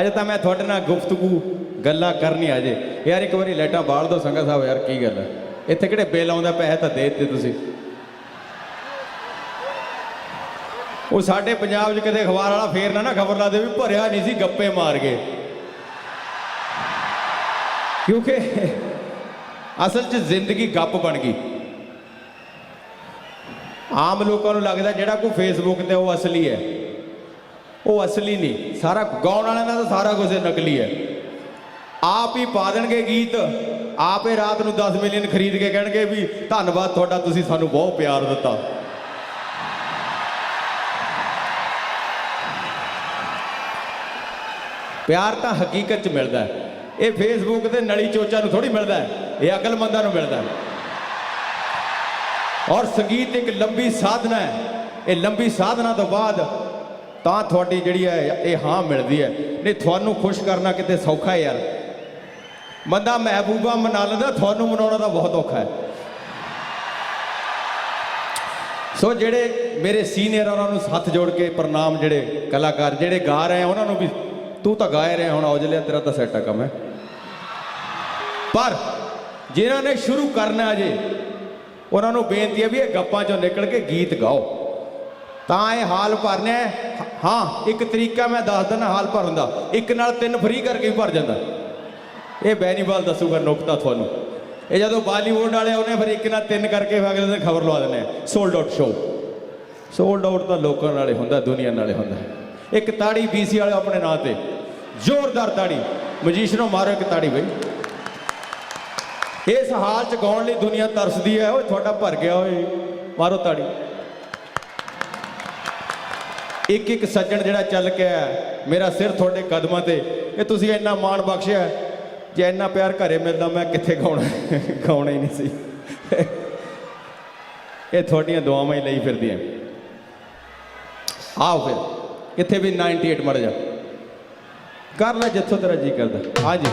ਅੱਜ ਤਾਂ ਮੈਂ ਤੁਹਾਡੇ ਨਾਲ ਗੁਫ਼ਤਗੂ ਗੱਲਾਂ ਕਰਨੀ ਅਜੇ। ਯਾਰ ਇੱਕ ਵਾਰੀ ਲੈਟਾਂ ਬਾਲ ਦੋ ਸੰਗਾ ਸਾਹਿਬ, ਯਾਰ ਕੀ ਗੱਲ ਹੈ? ਇੱਥੇ ਕਿਹੜੇ ਬਿੱਲ ਆਉਂਦਾ ਪੈਸੇ ਤਾਂ ਦੇ ਦਿੱਤੇ ਤੁਸੀਂ। ਉਹ ਸਾਡੇ ਪੰਜਾਬ 'ਚ ਕਦੇ ਅਖਬਾਰ ਵਾਲਾ ਫੇਰ ਨਾ ਨਾ ਖਬਰ ਲਾ ਦੇ ਵੀ ਭਰਿਆ ਨਹੀਂ ਸੀ, ਗੱਪੇ ਮਾਰ ਗਏ। ਕਿਉਂਕਿ ਅਸਲ 'ਚ ਜ਼ਿੰਦਗੀ ਗੱਪ ਬਣ ਗਈ। ਆਮ ਲੋਕਾਂ ਨੂੰ ਲੱਗਦਾ ਜਿਹੜਾ ਕੋਈ ਫੇਸਬੁੱਕ ਤੇ ਉਹ ਅਸਲੀ ਹੈ। ਉਹ ਅਸਲੀ ਨਹੀਂ, ਸਾਰਾ ਗਾਉਣ ਵਾਲਿਆਂ ਦਾ ਤਾਂ ਸਾਰਾ ਕੁਝ ਨਕਲੀ ਹੈ। ਆਪ ਹੀ ਪਾ ਦੇਣਗੇ ਗੀਤ, ਆਪੇ ਰਾਤ ਨੂੰ 10 ਮਿਲੀਅਨ ਖਰੀਦ ਕੇ ਕਹਿਣਗੇ ਵੀ ਧੰਨਵਾਦ ਤੁਹਾਡਾ, ਤੁਸੀਂ ਸਾਨੂੰ ਬਹੁਤ ਪਿਆਰ ਦਿੱਤਾ। ਪਿਆਰ ਤਾਂ ਹਕੀਕਤ 'ਚ ਮਿਲਦਾ ਹੈ। ਇਹ ਫੇਸਬੁੱਕ ਤੇ ਨਲੀ ਚੋਚਾ ਨੂੰ ਥੋੜੀ ਮਿਲਦਾ ਹੈ, ਇਹ ਅਕਲਮੰਦਾਂ ਨੂੰ ਮਿਲਦਾ ਹੈ। ਔਰ ਸੰਗੀਤ ਇੱਕ ਲੰਬੀ ਸਾਧਨਾ ਹੈ। ਇਹ ਲੰਬੀ ਸਾਧਨਾ ਤੋਂ ਬਾਅਦ ਤਾਂ ਤੁਹਾਡੀ ਜਿਹੜੀ ਹੈ, ਇਹ ਹਾਂ ਮਿਲਦੀ ਹੈ। ਨਹੀਂ, ਤੁਹਾਨੂੰ ਖੁਸ਼ ਕਰਨਾ ਕਿਤੇ ਸੌਖਾ ਹੈ ਯਾਰ। ਬੰਦਾ ਮਹਿਬੂਬਾ ਮਨਾ ਲੈਂਦਾ, ਤੁਹਾਨੂੰ ਮਨਾਉਣਾ ਤਾਂ ਬਹੁਤ ਔਖਾ ਹੈ। ਸੋ ਜਿਹੜੇ ਮੇਰੇ ਸੀਨੀਅਰ ਉਹਨਾਂ ਨੂੰ ਹੱਥ ਜੋੜ ਕੇ ਪ੍ਰਣਾਮ ਜਿਹੜੇ ਕਲਾਕਾਰ, ਜਿਹੜੇ ਗਾ ਰਹੇ ਆ, ਉਹਨਾਂ ਨੂੰ ਵੀ ਤੂੰ ਤਾਂ ਗਾ ਹੀ ਰਿਹਾ ਹੁਣ ਔਜਲਿਆ ਤੇਰਾ ਤਾਂ ਸੈੱਟ ਆ ਕੰਮ ਹੈ। ਪਰ ਜਿਨ੍ਹਾਂ ਨੇ ਸ਼ੁਰੂ ਕਰਨਾ ਅਜੇ, ਉਹਨਾਂ ਨੂੰ ਬੇਨਤੀ ਹੈ ਵੀ ਇਹ ਗੱਪਾਂ ਚੋਂ ਨਿਕਲ ਕੇ ਗੀਤ ਗਾਓ। ਤਾਂ ਇਹ ਹਾਲ ਭਰਨਾ ਹਾਂ, ਇੱਕ ਤਰੀਕਾ ਮੈਂ ਦੱਸ ਦਿੰਦਾ, ਹਾਲ ਭਰਨ ਦਾ ਇੱਕ ਨਾਲ ਤਿੰਨ ਫ੍ਰੀ ਕਰਕੇ ਵੀ ਭਰ ਜਾਂਦਾ। ਇਹ ਬੈਨੀਵਾਲ ਦੱਸੂਗਾ ਨੁਕਤਾ ਤੁਹਾਨੂੰ। ਇਹ ਜਦੋਂ ਬਾਲੀਵੁੱਡ ਵਾਲੇ ਆਉਨੇ ਫਿਰ ਇੱਕ ਨਾਲ ਤਿੰਨ ਕਰਕੇ ਫਿਰ ਅਗਲੇ ਦਿਨ ਖਬਰ ਲਵਾ ਦਿੰਦੇ ਆ। Sold out show sold out ਤਾਂ ਲੋਕਾਂ ਨਾਲੇ ਹੁੰਦਾ, ਦੁਨੀਆ ਨਾਲੇ ਹੁੰਦਾ। ਇੱਕ ਤਾੜੀ ਬੀਸੀ ਵਾਲੇ ਆਪਣੇ ਨਾਂ ਤੇ। ਜ਼ੋਰਦਾਰ ਤਾੜੀ। ਮਜੀਸ਼ਨੋ ਮਾਰੋ ਇੱਕ ਤਾੜੀ ਬਈ। ਇਸ ਹਾਲ ਚ ਗਾਉਣ ਲਈ ਦੁਨੀਆ ਤਰਸਦੀ ਹੈ। ਓਏ, ਤੁਹਾਡਾ ਭਰ ਗਿਆ ਓਏ। ਮਾਰੋ ਤਾੜੀ। ਇੱਕ ਇੱਕ ਸੱਜਣ ਜਿਹੜਾ ਚੱਲ ਕੇ ਆਇਆ, ਮੇਰਾ ਸਿਰ ਤੁਹਾਡੇ ਕਦਮਾਂ ਤੇ। ਇਹ ਤੁਸੀਂ ਇੰਨਾ ਮਾਣ ਬਖਸ਼ਿਆ, ਜੇ ਇੰਨਾ ਪਿਆਰ ਘਰੇ ਮਿਲਦਾ, ਮੈਂ ਕਿੱਥੇ ਗਾਉਣਾ? ਗਾਉਣਾ ਹੀ ਨਹੀਂ ਸੀ। ਇਹ ਤੁਹਾਡੀਆਂ ਦੁਆਵਾਂ ਹੀ ਲਈ ਫਿਰਦੀਆਂ। ਆਓ ਫਿਰ, ਕਿੱਥੇ ਵੀ 98 ਮਰ ਜਾ। ਕਰ ਲੈ ਜਿੱਥੋਂ ਤੇਰਾ ਜੀ ਕਰਦਾ। ਹਾਂਜੀ।